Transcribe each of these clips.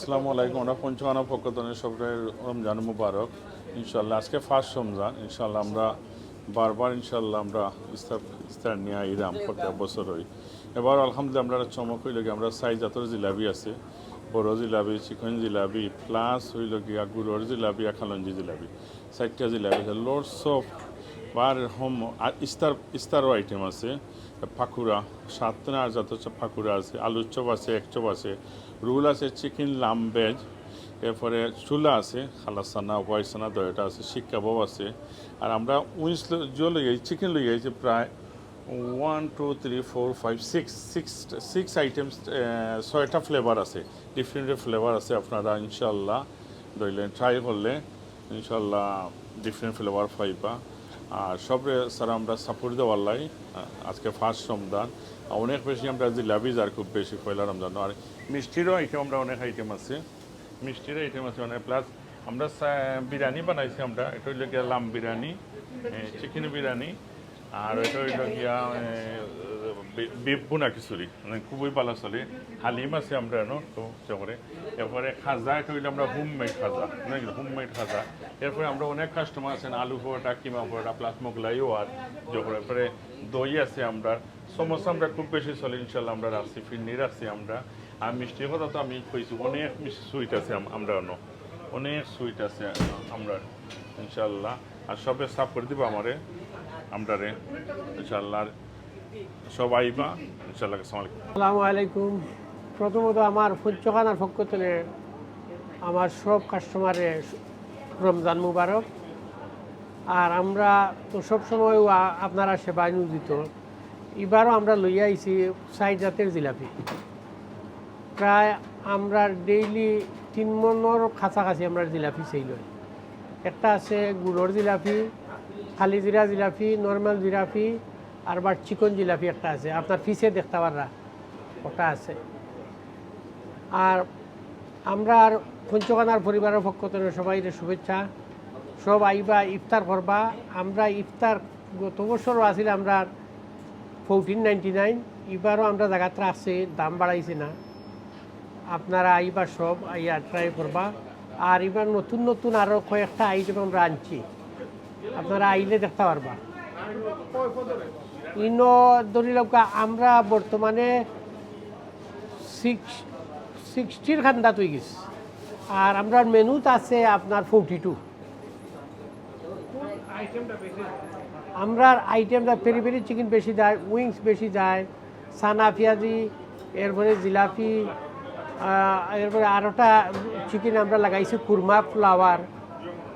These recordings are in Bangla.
আসসালামু আলাইকুম, আমরা পঞ্চমানা পক্ষতনের সবাই রমজান মুবারক। ইনশাল্লাহ আজকে ফার্স্ট রমজান। ইনশাল্লাহ আমরা বারবার ইনশাল্লাহ আমরা ইস্তার ইস্তার নিয়ে ইরাম প্রত্যেক বছর হই। এবার আলহামদুলিল্লাহ, আমরা চমক হইল কি, আমরা সাইজ জাতর জিলাপি আছে। বড় জিলাপি, চিকন জিলাপি, প্লাস হইল গিয়া গুড়র জিলাপি খালঞ্জি জিলাপি। চারটা জিলাপি আছে। লোডস অফ বার হোম ইস্তার, ইস্তারও আইটেম আছে। পাকুড়া, সাতনা যত পাকুড়া আছে, আলুর চপ আছে, এক চপ আছে, রুল আছে চিকেন, লাম, ভেজ, এরপরে চুলা আছে, খালাসানা ওয়াইসানা দয়টা আছে, শিক কাবাব আছে। আর আমরা উইন্স জিও লই গেছি, চিকেন লই গেছি প্রায় one, two, three, four, five, six six six items ছয়টা ফ্লেভার আছে, ডিফারেন্ট ফ্লেভার আছে আপনারা ইনশাল্লাহ ধরলে ট্রাই করলে ইনশাল্লাহ ডিফারেন্ট ফ্লেভার পাইবা। আর সবরে স্যার, আমরা সাপোর্ট দেওয়ার লাই আজকে ফার্স্ট রমজান। অনেক বেশি আমরা জিলাপি আর খুব বেশি পয়লা রমজান আর মিষ্টিরও আইটেম আমরা অনেক আইটেম আছে। মিষ্টির আইটেম আছে অনেক। প্লাস আমরা বিরিয়ানি বানাইছি আমরা। এটা হইল গিয়া লাম বিরিয়ানি চিকেন বিরিয়ানি। আর এটা হইল গিয়া বিফ বুনা খিচুড়ি। মানে খুবই ভালো চলে হালিম আছে আমরা ন তো, চকরে। এরপরে খাজা, এটা হইলে আমরা হোম মেড খাজা। নাকি হোম মেড খাজা। এরপরে আমরা অনেক কাস্টমার আছেন, আলু পরোটা, কিমা পরোটা প্লাস মোগলাইও আর এরপরে দই আছে আমরা, সমস্যা আমরা খুব বেশি চলে, ইনশাল্লাহ আমরা রাখছি, ফিরনি রাখছি আমরা। আর মিষ্টির কথা তো আমি কইছি, অনেক সুইট আছে আমরা অনেক সুইট আছে আমরা, ইনশাল্লাহ। আর সবে সাফ করে দিব আমারে আমরারে ইনশাল্লাহ। আর সব আইবা, ইনশাল্লাহ, আসসালামু আলাইকুম। প্রথমত আমার পঞ্চখানার পক্ষ থেকে আমার সব কাস্টমারে রমজান মুবারক। আর আমরা তো সবসময় আপনারা সেবায় নিয়োজিত। এবারও আমরা লইয়া আইছি চাই জাতের জিলাপি। প্রায় আমরা ডেইলি তিন মনের কাছাকাছি আমরা জিলাপি সেই লই। একটা আছে গুড়র জিলাপি, খালি জিরা জিলাপি, নর্মাল জিলাপি, আর বা চিকন জিলাপি একটা আছে। আপনার ফিসে দেখতে পাররা। ওটা আছে। আর আমরা আর পঞ্চকানার পরিবারের পক্ষ থেকে সবাই শুভেচ্ছা। সব আইবা, ইফতার করবা। আমরা ইফতার গত বছরও আছিল আমরা ফোরটিন নাইনটি নাইন এবারও আমরা জায়গাটা আছে দাম বাড়াইছে না। আপনারা আইবা সব, আইয়া ট্রাই করবা। আর এবার নতুন নতুন আরও কয়েকটা আইটেম আমরা আনছি। আপনারা আইলে দেখতে পারবা। ইনো ধরিলকা আমরা বর্তমানে সিক্স সিক্সটির খান্দা তুই গেছি। আর আমরা মেনুত আছে আপনার ফোরটি টু আমরা আইটেমটা পেরি পেরি চিকেন বেশি যায় উইংস বেশি যায় সানা পেঁয়াজি, এরপরে জিলাপি এরপরে আরোটা চিকেন আমরা লাগাইছি, কুরমা ফ্লাওয়ার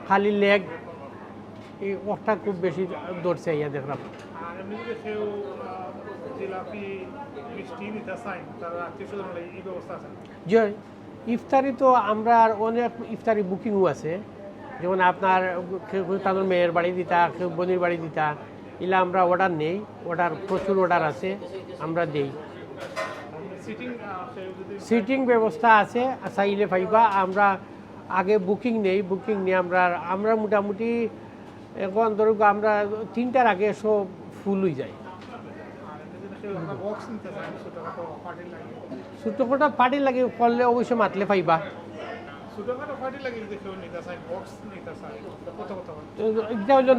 খালি লেগ এই ওটা খুব বেশি দৌড়ছে ইয়া দেখলাম। জিলাপি মিষ্টি নিতে চায় তারা আত্মীয় স্বজন এই ব্যবস্থা আছে। যে ইফতারি তো আমরা আর অনেক ইফতারি বুকিংও আছে। যেমন আপনার তাদের মেয়ের বাড়ি দিতা কেউ বোনের বাড়ি দিতা এগুলো আমরা অর্ডার নেই। অর্ডার প্রচুর অর্ডার আছে আমরা দেই। সিটিং সিটিং ব্যবস্থা আছে চাইলে পাইবা। আমরা আগে বুকিং নেই বুকিং নিয়ে আমরা আমরা মোটামুটি এখন ধরুক আমরা তিনটার আগে সব ফুল হয়ে যায় আর এমনি যদি কেউ আমরা বক্স নিতে চায় ছোটোখাটো পার্টি লাগে করলে অবশ্যই মাতলে পাইবা।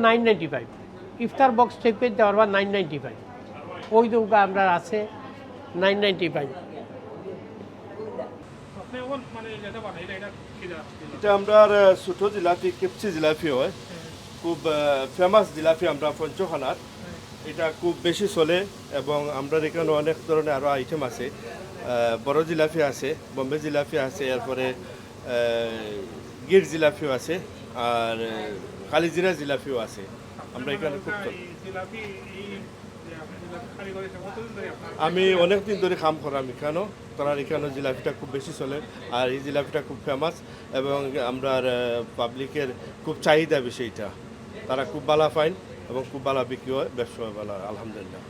নাইন নাইনটি ফাইভ ইফতার বক্স চেক পেতে পারবা নাইন নাইনটি ফাইভ ওই দৌকা আমরা আছে নাইন নাইনটি ফাইভ এটা আমরা ছোটো জিলাপি কেপচি জিলাপি হয়। খুব ফেমাস জিলাপি আমরা পঞ্চখানার। এটা খুব বেশি চলে এবং আমরা এখানে অনেক ধরনের আরও আইটেম আছে। বড় জিলাপি আছে বম্বে জিলাপি আছে এরপরে গির জিলাপিও আছে আর কালিজিরা জিলাপিও আছে। আমরা এখানে খুব চলে। আমি অনেক দিন ধরে কাম করাম এখানেও। তারা এখানে জিলাপিটা খুব বেশি চলে আর এই জিলাপিটা খুব ফেমাস এবং আমরা পাবলিকের খুব চাহিদা বেশি এটা তারা খুব ভালো পাইন এবং খুব ভালো বিক্রি হয় ব্যবসা ভালো আলহামদুলিল্লাহ।